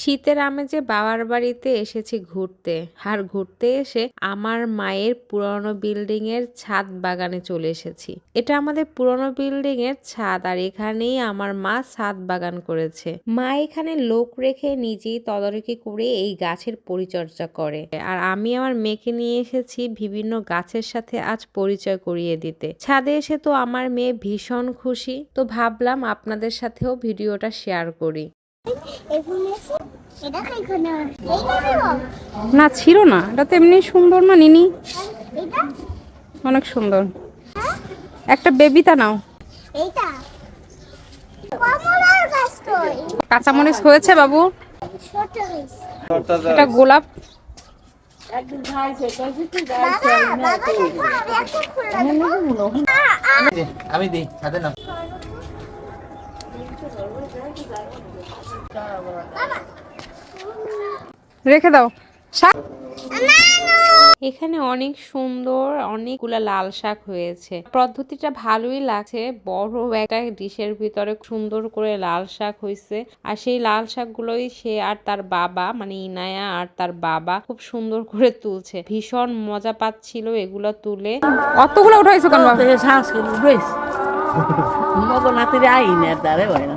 শীতের আমেজে বাবার বাড়িতে এসেছি ঘুরতে। আর ঘুরতে এসে আমার মায়ের পুরনো বিল্ডিং এর ছাদ বাগানে চলে এসেছি। এটা আমাদের পুরনো বিল্ডিং এর ছাদ আর এখানেই আমার মা ছাদ বাগান করেছে। মা এখানে লোক রেখে নিজেই তদারকি করে এই গাছের পরিচর্যা করে। আর আমি আমার মেয়েকে নিয়ে এসেছি বিভিন্ন গাছের সাথে আজ পরিচয় করিয়ে দিতে। ছাদে এসে তো আমার মেয়ে ভীষণ খুশি। তো ভাবলাম আপনাদের সাথেও ভিডিওটা শেয়ার করি। না ছিল না। এটা তো এমনি সুন্দর না নিনি। অনেক সুন্দর। একটা বেবিতা নাও। কাঁচামরিচ হয়েছে বাবু? ছোট এটা গোলাপ। বাবা বাবা আমি দিই হাতে নাও। রেখে দাও। এখানে অনেক সুন্দর অনেকগুলা লাল শাক হয়েছে। পদ্ধতিটা ভালোই লাগছে। বড় একটা ডিশের ভিতরে সুন্দর করে লাল শাক হয়েছে। আর সেই লাল শাকগুলোই সে আর তার বাবা মানে ইনায়া আর তার বাবা খুব সুন্দর করে তুলছে। ভীষণ মজা পাচ্ছিল এগুলো তুলে। অতগুলো উঠাইছো কেন? হয় না।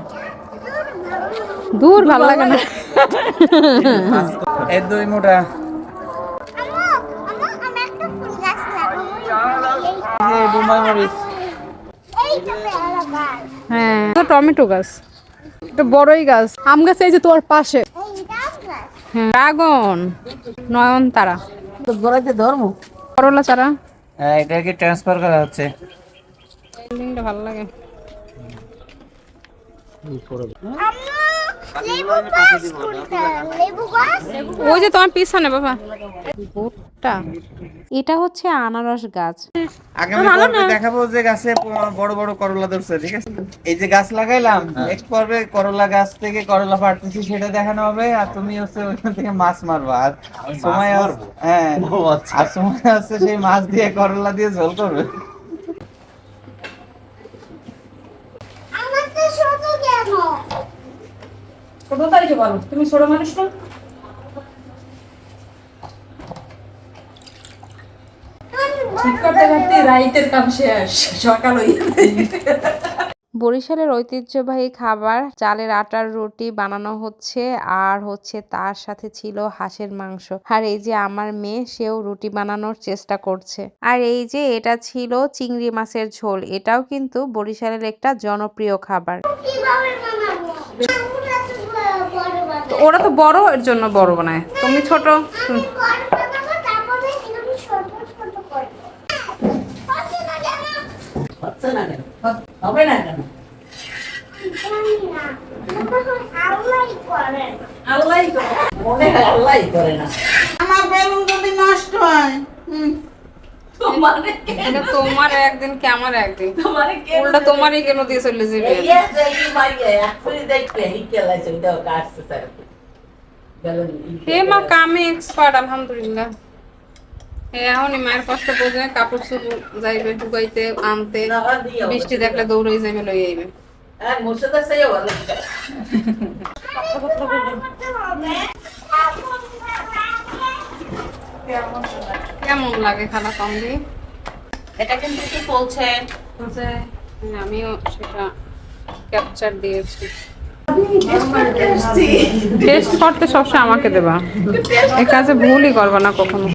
দূর ভালো লাগে না। এর দুই মোটা একটা এই হ্যাঁ। এটা টমেটো গাছ। এটা বড়ই গাছ। আম গাছ এই যে তোমার পাশে। হ্যাঁ ড্রাগন নয়নতারা। তো গড়াইতে ধর্ম করলা চারা। হ্যাঁ এটাকে ট্রান্সফার করা হচ্ছে। বিল্ডিংটা ভালো লাগে। ওই যে তোমার পিছনে বাবা। ভুট্টা এটা হচ্ছে আনারস গাছ। আগামী পর্বে দেখাবো যে গাছে বড় বড় করলা ধরছে ঠিক আছে? এই যে গাছ লাগাইলাম নেক্সট পর্বে করলা গাছ থেকে করলা পাড়তেছি সেটা দেখানো হবে আর তুমি হচ্ছে ওইখান থেকে মাছ মারবা। আর সময় হ্যাঁ। আর সময় আছে সেই মাছ দিয়ে করলা দিয়ে ঝোল করবে আমার তো ছোট কেন ছোট তারিখে বলো তুমি ছোট মানুষ না? ঠিক করতে করতে রাইতের কাম শেষ সকাল বরিশালের ঐতিহ্যবাহী খাবার চালের আটার রুটি বানানো হচ্ছে আর হচ্ছে তার সাথে ছিল হাঁসের মাংস। আর এই যে আমার মেয়ে সেও রুটি বানানোর চেষ্টা করছে। আর এই যে এটা ছিল চিংড়ি মাছের ঝোল এটাও কিন্তু বরিশালের একটা জনপ্রিয় খাবার। তো ওরা তো বড় এর জন্য বড় বানায় তুমি ছোট মনে হয় হয় তোমারে একদিন কে আমার একদিন তোমারে উল্টা তোমারই কেন দিয়ে চলে যাবে হে মা কামে এক্সপার্ট আলহামদুলিল্লাহ। এখনই মায়ের কষ্ট বোঝে কাপড় চোপড় যাইবে ঢুকাইতে আনতে বৃষ্টি দেখলে দৌড়াই যাবে লই আইবে। কেমন লাগে খানা কম দিয়ে এটা কিন্তু কি বলছে আমিও সেটা ক্যাপচার দিয়েছি। টেস্ট করতে সবসময় আমাকে দেবা। এ কাজে ভুলই করবা না কখনো।